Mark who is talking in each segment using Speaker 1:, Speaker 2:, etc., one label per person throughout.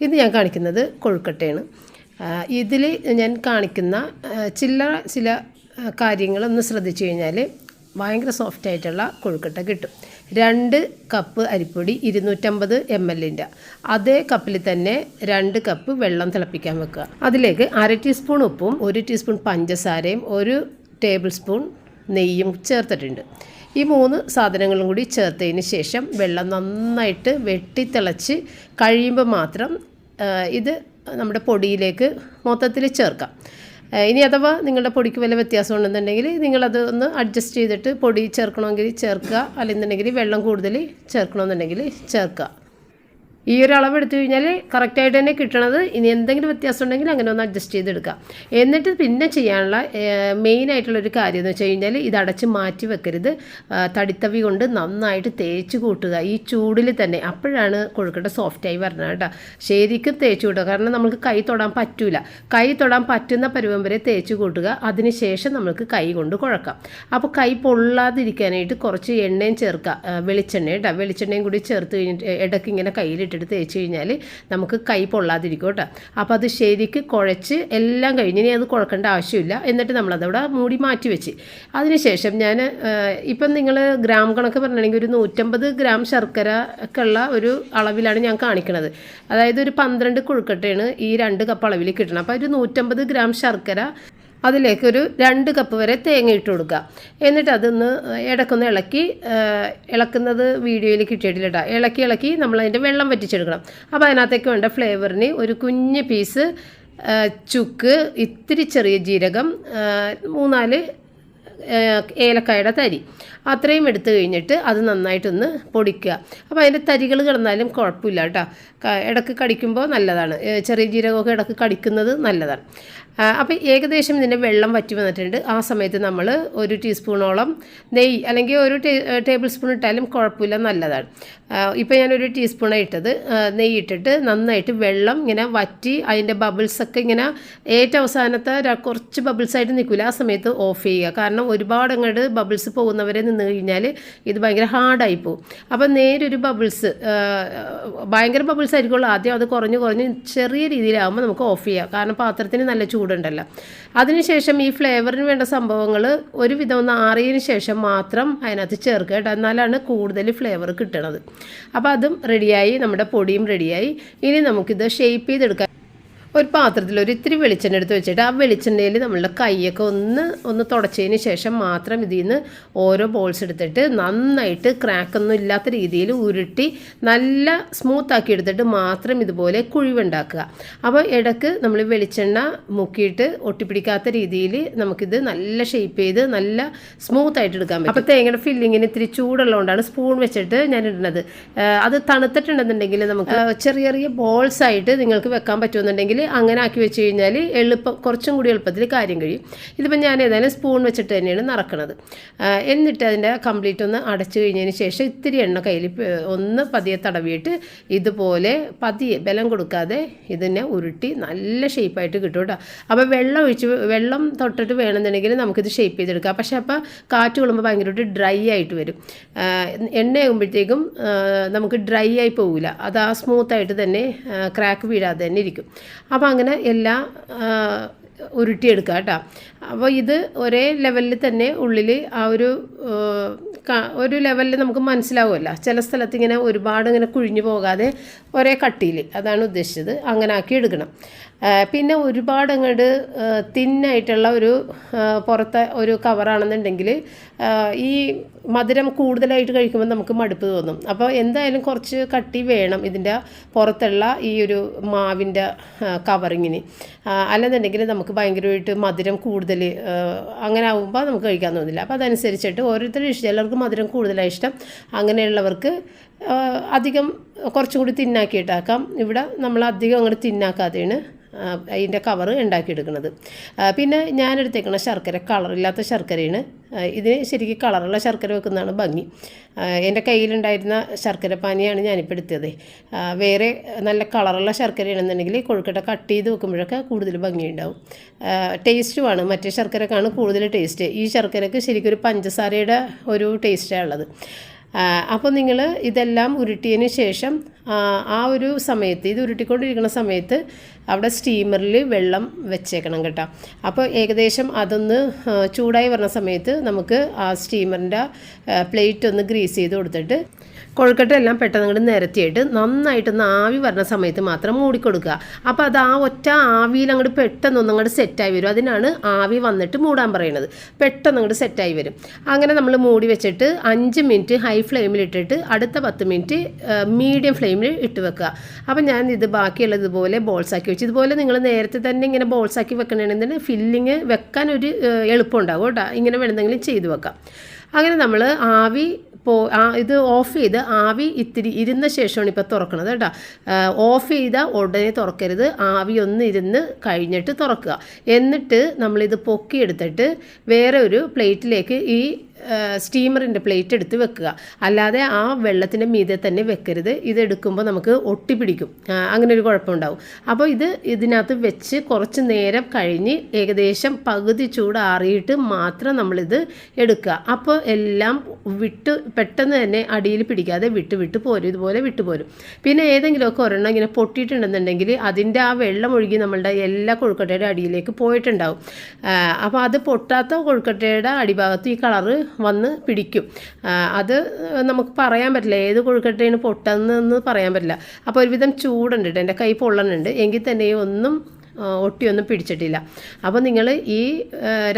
Speaker 1: ഇത് ഞാൻ കാണിക്കുന്നത് കൊഴുക്കട്ടയാണ്. ഇതിൽ ഞാൻ കാണിക്കുന്ന ചില ചില കാര്യങ്ങളൊന്ന് ശ്രദ്ധിച്ചു കഴിഞ്ഞാൽ ഭയങ്കര സോഫ്റ്റ് ആയിട്ടുള്ള കൊഴുക്കട്ട കിട്ടും. രണ്ട് കപ്പ് അരിപ്പൊടി ഇരുന്നൂറ്റമ്പത് എം എല്ലിന്റെ അതേ കപ്പിൽ തന്നെ രണ്ട് കപ്പ് വെള്ളം തിളപ്പിക്കാൻ വെക്കുക. അതിലേക്ക് അര ടീസ്പൂൺ ഉപ്പും ഒരു ടീസ്പൂൺ പഞ്ചസാരയും ഒരു ടേബിൾ സ്പൂൺ നെയ്യും ചേർത്തിട്ടുണ്ട്. ഈ മൂന്ന് സാധനങ്ങളും കൂടി ചേർത്തതിന് ശേഷം വെള്ളം നന്നായിട്ട് വെട്ടിത്തിളച്ച് കഴിയുമ്പോൾ മാത്രം ഇത് നമ്മുടെ പൊടിയിലേക്ക് മൊത്തത്തിൽ ചേർക്കാം. ഇനി അഥവാ നിങ്ങളുടെ പൊടിക്ക് വല്ല വ്യത്യാസം ഉണ്ടെന്നുണ്ടെങ്കിൽ നിങ്ങളത് ഒന്ന് അഡ്ജസ്റ്റ് ചെയ്തിട്ട് പൊടി ചേർക്കണമെങ്കിൽ ചേർക്കുക അല്ലെന്നുണ്ടെങ്കിൽ വെള്ളം കൂടുതൽ ചേർക്കണമെന്നുണ്ടെങ്കിൽ ചേർക്കുക. ഈ ഒരു അളവ് എടുത്തു കഴിഞ്ഞാൽ കറക്റ്റായിട്ട് തന്നെ കിട്ടണത് ഇനി എന്തെങ്കിലും വ്യത്യാസം ഉണ്ടെങ്കിൽ അങ്ങനെ ഒന്ന് അഡ്ജസ്റ്റ് ചെയ്തെടുക്കാം എന്നിട്ട് പിന്നെ ചെയ്യാനുള്ള മെയിൻ ആയിട്ടുള്ളൊരു കാര്യം എന്ന് വെച്ച് കഴിഞ്ഞാൽ ഇത് അടച്ച് മാറ്റി വെക്കരുത്. തടിത്തവി കൊണ്ട് നന്നായിട്ട് തേച്ച് കൂട്ടുക. ഈ ചൂടിൽ തന്നെ. അപ്പോഴാണ് കൊഴുക്കട്ട സോഫ്റ്റായി വരണം കേട്ടോ. ശരിക്കും തേച്ച് കൂട്ടുക. കാരണം നമുക്ക് കൈ തൊടാൻ പറ്റൂല. കൈ തൊടാൻ പറ്റുന്ന പരുവം വരെ തേച്ച് കൂട്ടുക. അതിനുശേഷം നമുക്ക് കൈ കൊണ്ട് കുഴക്കാം. അപ്പോൾ കൈ പൊള്ളാതിരിക്കാനായിട്ട് കുറച്ച് എണ്ണയും ചേർക്കുക. വെളിച്ചെണ്ണ കേട്ടോ. വെളിച്ചെണ്ണയും കൂടി ചേർത്ത് കഴിഞ്ഞിട്ട് ഇടയ്ക്ക് ഇങ്ങനെ കയ്യിലിട്ടിട്ട് തേച്ച് കഴിഞ്ഞാൽ നമുക്ക് കൈ പൊള്ളാതിരിക്കും കേട്ടോ. അപ്പോൾ അത് ശരിക്ക് കുഴച്ച് എല്ലാം കഴിഞ്ഞ് ഇനി അത് കുഴക്കേണ്ട ആവശ്യമില്ല. എന്നിട്ട് നമ്മളതവിടെ മൂടി മാറ്റി വെച്ച്. അതിനുശേഷം ഞാൻ ഇപ്പം നിങ്ങൾ ഗ്രാം കണക്ക് പറഞ്ഞിട്ടുണ്ടെങ്കിൽ ഒരു നൂറ്റമ്പത് ഗ്രാം ശർക്കര ഒക്കെ ഉള്ള ഒരു അളവിലാണ് ഞാൻ കാണിക്കുന്നത് അതായത് ഒരു പന്ത്രണ്ട് കൊഴുക്കട്ടയാണ് ഈ രണ്ട് കപ്പ് അളവിൽ കിട്ടണം. അപ്പോൾ ഒരു നൂറ്റമ്പത് ഗ്രാം ശർക്കര അതിലേക്കൊരു രണ്ട് കപ്പ് വരെ തേങ്ങ ഇട്ട് കൊടുക്കുക. എന്നിട്ട് അതൊന്ന് ഇടക്കൊന്ന് ഇളക്കി ഇളക്കുന്നത് വീഡിയോയിൽ കിട്ടിയിട്ടില്ല കേട്ടോ ഇളക്കി ഇളക്കി നമ്മൾ അതിന്റെ വെള്ളം വറ്റിച്ചെടുക്കണം. അപ്പോൾ അതിനകത്തേക്ക് വേണ്ട ഫ്ലേവറിന് ഒരു കുഞ്ഞ് പീസ് ചുക്ക് ഇത്തിരി ചെറിയ ജീരകം മൂന്നാൽ ഏലക്കായുടെ തരി. അത്രയും എടുത്തു കഴിഞ്ഞിട്ട് അത് നന്നായിട്ടൊന്ന് പൊടിക്കുക. അപ്പോൾ അതിന്റെ തരികൾ കിടന്നാലും കുഴപ്പമില്ല കേട്ടോ. ഇടയ്ക്ക് കടിക്കുമ്പോൾ നല്ലതാണ്. ചെറിയ ജീരകമൊക്കെ ഇടയ്ക്ക് കടിക്കുന്നത് നല്ലതാണ്. അപ്പോൾ ഏകദേശം ഇതിന്റെ വെള്ളം വറ്റി വന്നിട്ടുണ്ട്. ആ സമയത്ത് നമ്മൾ ഒരു ടീസ്പൂണോളം നെയ്യ് അല്ലെങ്കിൽ ഒരു ടേബിൾ സ്പൂൺ ഇട്ടാലും കുഴപ്പമില്ല നല്ലതാണ്. ഇപ്പോൾ ഞാനൊരു ടീസ്പൂണാണ് ഇട്ടത്. നെയ്യ് ഇട്ടിട്ട് നന്നായിട്ട് വെള്ളം ഇങ്ങനെ വറ്റി അതിന്റെ ബബിൾസൊക്കെ ഇങ്ങനെ ഏറ്റവും അവസാനത്തെ കുറച്ച് ബബിൾസായിട്ട് നിൽക്കില്ല ആ സമയത്ത് ഓഫ് ചെയ്യുക. കാരണം ഒരുപാട് അങ്ങോട്ട് ബബിൾസ് പോകുന്നവരെ നിന്ന് കഴിഞ്ഞാൽ ഇത് ഭയങ്കര ഹാർഡായി പോകും. അപ്പോൾ നേരൊരു ബബിൾസ് ഭയങ്കര ബബിൾസ് ആയിരിക്കുള്ളൂ. ആദ്യം അത് കുറഞ്ഞ് കുറഞ്ഞ് ചെറിയ രീതിയിലാകുമ്പോൾ നമുക്ക് ഓഫ് ചെയ്യാം. കാരണം പാത്രത്തിന് നല്ല ചൂടുണ്ടല്ലോ. അതിനുശേഷം ഈ ഫ്ലേവറിന് വേണ്ട സംഭവങ്ങൾ ഒരുവിധം ഒന്ന് ആറിയതിന് ശേഷം മാത്രം അതിനകത്ത് ചേർക്കുക കേട്ടോ. എന്നാലാണ് കൂടുതൽ ഫ്ലേവർ കിട്ടണത്. അപ്പോൾ അതും റെഡിയായി നമ്മുടെ പൊടിയും റെഡിയായി ഇനി നമുക്കിത് ഷേപ്പ് ചെയ്തെടുക്കാം. ഒരു പാത്രത്തിൽ ഒരു ഇത്തിരി വെളിച്ചെണ്ണ എടുത്ത് വെച്ചിട്ട് ആ വെളിച്ചെണ്ണയിൽ നമ്മളുടെ കൈയൊക്കെ ഒന്ന് ഒന്ന് തുടച്ചതിന് ശേഷം മാത്രം ഇതിൽ നിന്ന് ഓരോ ബോൾസ് എടുത്തിട്ട് നന്നായിട്ട് ക്രാക്കൊന്നും ഇല്ലാത്ത രീതിയിൽ ഉരുട്ടി നല്ല സ്മൂത്ത് ആക്കി എടുത്തിട്ട് മാത്രം ഇതുപോലെ കുഴിവുണ്ടാക്കുക. അപ്പോൾ ഇടയ്ക്ക് നമ്മൾ വെളിച്ചെണ്ണ മുക്കിയിട്ട് ഒട്ടിപ്പിടിക്കാത്ത രീതിയിൽ നമുക്കിത് നല്ല ഷേപ്പ് ചെയ്ത് നല്ല സ്മൂത്ത് ആയിട്ട് എടുക്കാൻ പറ്റും. അപ്പോൾ തേങ്ങയുടെ ഫില്ലിങ്ങിന് ഇത്തിരി ചൂടുള്ളതുകൊണ്ടാണ് സ്പൂൺ വെച്ചിട്ട് ഞാൻ ഇടുന്നത്. അത് തണുത്തിട്ടുണ്ടെന്നുണ്ടെങ്കിൽ നമുക്ക് ചെറിയ ചെറിയ ബോൾസ് ആയിട്ട് നിങ്ങൾക്ക് വെക്കാൻ പറ്റുമെന്നുണ്ടെങ്കിൽ അങ്ങനെ ആക്കി വെച്ച് കഴിഞ്ഞാൽ എളുപ്പം കുറച്ചും കൂടി എളുപ്പത്തിൽ കാര്യം കഴിയും. ഇതിപ്പോൾ ഞാൻ ഏതായാലും സ്പൂൺ വെച്ചിട്ട് തന്നെയാണ് നടക്കുന്നത് എന്നിട്ട് അതിന്റെ കംപ്ലീറ്റ് ഒന്ന് അടച്ചു കഴിഞ്ഞതിന് ശേഷം ഇത്തിരി എണ്ണ കയ്യിൽ ഒന്ന് പതിയെ തടവിയിട്ട് ഇതുപോലെ പതിയെ ബലം കൊടുക്കാതെ ഇതിനെ ഉരുട്ടി നല്ല ഷേപ്പായിട്ട് കിട്ടും കേട്ടോ. അപ്പോൾ വെള്ളം ഒഴിച്ച് വെള്ളം തൊട്ടിട്ട് വേണമെന്നുണ്ടെങ്കിൽ നമുക്കിത് ഷേപ്പ് ചെയ്തെടുക്കാം. പക്ഷേ അപ്പോൾ കാറ്റ് കൊള്ളുമ്പോൾ ഭയങ്കരമായിട്ട് ഡ്രൈ ആയിട്ട് വരും. എണ്ണയാകുമ്പോഴത്തേക്കും നമുക്ക് ഡ്രൈ ആയി പോകില്ല അത് ആ സ്മൂത്തായിട്ട് തന്നെ ക്രാക്ക് വീഴാതെ തന്നെ ഇരിക്കും. അപ്പോൾ അങ്ങനെ എല്ലാ ഉരുട്ടിയെടുക്കുക കേട്ടോ. അപ്പോൾ ഇത് ഒരേ ലെവലിൽ തന്നെ ഉള്ളിൽ ആ ഒരു ഒരു ലെവലിൽ നമുക്ക് മനസ്സിലാവുമല്ലോ. ചില സ്ഥലത്ത് ഇങ്ങനെ ഒരുപാട് ഇങ്ങനെ കുഴിഞ്ഞു പോകാതെ ഒരേ കട്ടിയിൽ അതാണ് ഉദ്ദേശിച്ചത്. അങ്ങനെ ആക്കി എടുക്കണം. പിന്നെ ഒരുപാട് അങ്ങോട്ട് തിന്നായിട്ടുള്ള ഒരു പുറത്തെ ഒരു കവറാണെന്നുണ്ടെങ്കിൽ ഈ മധുരം കൂടുതലായിട്ട് കഴിക്കുമ്പോൾ നമുക്ക് മടുപ്പ് തോന്നും. അപ്പോൾ എന്തായാലും കുറച്ച് കട്ടി വേണം ഇതിന്റെ പുറത്തുള്ള ഈ ഒരു മാവിന്റെ കവറിങ്ങിന്. അല്ലെന്നുണ്ടെങ്കിൽ നമുക്ക് ഭയങ്കരമായിട്ട് മധുരം കൂടുതൽ അങ്ങനെ ആകുമ്പോൾ നമുക്ക് കഴിക്കാൻ തോന്നില്ല. അപ്പോൾ അതനുസരിച്ചിട്ട് ഓരോരുത്തരും ഇഷ്ടം. ചിലർക്ക് മധുരം കൂടുതലാണ് ഇഷ്ടം. അങ്ങനെയുള്ളവർക്ക് അധികം കുറച്ചും കൂടി തിന്നാക്കിയിട്ടാക്കാം. ഇവിടെ നമ്മൾ അധികം അങ്ങോട്ട് തിന്നാക്കാതെയാണ് അതിന്റെ കവർ ഉണ്ടാക്കിയെടുക്കുന്നത്. പിന്നെ ഞാൻ എടുത്തേക്കുന്ന ശർക്കര കളറില്ലാത്ത ശർക്കരയാണ്. ഇതിന് ശരിക്കും കളറുള്ള ശർക്കര വെക്കുന്നതാണ് ഭംഗി. എന്റെ കയ്യിലുണ്ടായിരുന്ന ശർക്കര പാനിയാണ് ഞാനിപ്പോൾ എടുത്തത്. വേറെ നല്ല കളറുള്ള ശർക്കരയാണെന്നുണ്ടെങ്കിൽ കൊഴുക്കട്ട കട്ട് ചെയ്ത് വെക്കുമ്പോഴൊക്കെ കൂടുതൽ ഭംഗിയുണ്ടാവും. ടേസ്റ്റുമാണ് മറ്റേ ശർക്കരക്കാണ് കൂടുതൽ ടേസ്റ്റ് ഈ ശർക്കരക്ക് ശരിക്കും ഒരു പഞ്ചസാരയുടെ ഒരു ടേസ്റ്റാണ് ഉള്ളത്. അപ്പോൾ നിങ്ങൾ ഇതെല്ലാം ഉരുട്ടിയതിന് ശേഷം ആ ഒരു സമയത്ത് ഇത് ഉരുട്ടിക്കൊണ്ടിരിക്കുന്ന സമയത്ത് അവിടെ സ്റ്റീമറിൽ വെള്ളം വെച്ചേക്കണം കേട്ടോ. അപ്പോൾ ഏകദേശം അതൊന്ന് ചൂടായി വരുന്ന സമയത്ത് നമുക്ക് ആ സ്റ്റീമറിന്റെ പ്ലേറ്റ് ഒന്ന് ഗ്രീസ് ചെയ്ത് കൊടുത്തിട്ട് കൊഴുക്കട്ട എല്ലാം പെട്ടെന്ന് ഇങ്ങോട്ട് നിരത്തിയിട്ട് നന്നായിട്ടൊന്ന് ആവി വരുന്ന സമയത്ത് മാത്രം മൂടിക്കൊടുക്കുക അപ്പോൾ അത് ആ ഒറ്റ ആവിയിൽ അങ്ങോട്ട് പെട്ടെന്ന് ഒന്ന് അങ്ങോട്ട് സെറ്റായി വരും. അതിനാണ് ആവി വന്നിട്ട് മൂടാൻ പറയുന്നത് പെട്ടെന്ന് അങ്ങോട്ട് സെറ്റായി വരും. അങ്ങനെ നമ്മൾ മൂടി വെച്ചിട്ട് അഞ്ച് മിനിറ്റ് ഹൈ ഫ്ലെയിമിൽ ഇട്ടിട്ട് അടുത്ത പത്ത് മിനിറ്റ് മീഡിയം ഫ്ലെയിമിൽ ഇട്ട് വെക്കുക. അപ്പോൾ ഞാൻ ഇത് ബാക്കിയുള്ളത് ഇതുപോലെ ബോൾസ് വെച്ചു ഇതുപോലെ നിങ്ങൾ നേരത്തെ തന്നെ ഇങ്ങനെ ബോൾസ് ആക്കി വെക്കണമെന്നുണ്ടെങ്കിൽ ഫില്ലിങ് വെക്കാൻ ഒരു എളുപ്പം എളുപ്പമുണ്ടാകും കേട്ടോ. ഇങ്ങനെ വേണമെന്നെങ്കിലും ചെയ്ത് വെക്കാം. അങ്ങനെ നമ്മൾ ആവി പോ ഇത് ഓഫ് ചെയ്ത് ആവി ഇത്തിരി ഇരുന്ന ശേഷമാണ് ഇപ്പോൾ തുറക്കുന്നത് കേട്ടോ. ഓഫ് ചെയ്താൽ ഉടനെ തുറക്കരുത്. ആവി ഒന്ന് ഇരുന്ന് കഴിഞ്ഞിട്ട് തുറക്കുക. എന്നിട്ട് നമ്മളിത് പൊക്കിയെടുത്തിട്ട് വേറെ ഒരു പ്ലേറ്റിലേക്ക് ഈ സ്റ്റീമറിന്റെ പ്ലേറ്റ് എടുത്ത് വെക്കുക. അല്ലാതെ ആ വെള്ളത്തിന്റെ മീതെ തന്നെ വെക്കരുത്. ഇത് എടുക്കുമ്പോൾ നമുക്ക് ഒട്ടി പിടിക്കും. അങ്ങനെ ഒരു കുഴപ്പമുണ്ടാവും. അപ്പോൾ ഇത് ഇതിനകത്ത് വെച്ച് കുറച്ച് നേരം കഴിഞ്ഞ് ഏകദേശം പകുതി ചൂടാറിയിട്ട് മാത്രം നമ്മളിത് എടുക്കുക. അപ്പോൾ എല്ലാം വിട്ട് പെട്ടെന്ന് തന്നെ അടിയിൽ പിടിക്കാതെ വിട്ട് വിട്ട് പോരും. ഇതുപോലെ വിട്ട് പോരും. പിന്നെ ഏതെങ്കിലുമൊക്കെ ഒരെണ്ണം ഇങ്ങനെ പൊട്ടിയിട്ടുണ്ടെന്നുണ്ടെങ്കിൽ അതിന്റെ ആ വെള്ളം ഒഴുകി നമ്മളുടെ എല്ലാ കൊഴുക്കട്ടയുടെ അടിയിലേക്ക് പോയിട്ടുണ്ടാവും. അപ്പോൾ അത് പൊട്ടാത്ത കൊഴുക്കട്ടയുടെ അടിഭാഗത്ത് ഈ കളറ് വന്ന് പിടിക്കും. അത് നമുക്ക് പറയാൻ പറ്റില്ല. ഏത് കൊഴുക്കട്ടയാണ് പൊട്ടുന്നതെന്ന് പറയാൻ പറ്റില്ല. അപ്പോൾ ഒരുവിധം ചൂടുണ്ട് കേട്ടോ. എന്റെ കൈ പൊള്ളണുണ്ട്. എങ്കിൽ തന്നെ ഒന്നും ഒട്ടിയൊന്നും പിടിച്ചിട്ടില്ല. അപ്പോൾ നിങ്ങൾ ഈ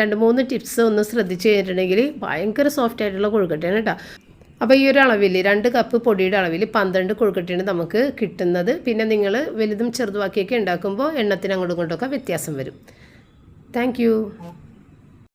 Speaker 1: രണ്ട് മൂന്ന് ടിപ്സ് ഒന്ന് ശ്രദ്ധിച്ച് കഴിഞ്ഞിട്ടുണ്ടെങ്കിൽ ഭയങ്കര സോഫ്റ്റ് ആയിട്ടുള്ള കൊഴുക്കട്ടയാണ് കേട്ടോ. അപ്പോൾ ഈ ഒരു അളവിൽ രണ്ട് കപ്പ് പൊടിയുടെ അളവിൽ പന്ത്രണ്ട് കൊഴുക്കട്ടയാണ് നമുക്ക് കിട്ടുന്നത്. പിന്നെ നിങ്ങൾ വലുതും ചെറുതുമാക്കിയൊക്കെ ഉണ്ടാക്കുമ്പോൾ എണ്ണത്തിന് അങ്ങോട്ടും ഇങ്ങോട്ടൊക്കെ വ്യത്യാസം വരും. താങ്ക്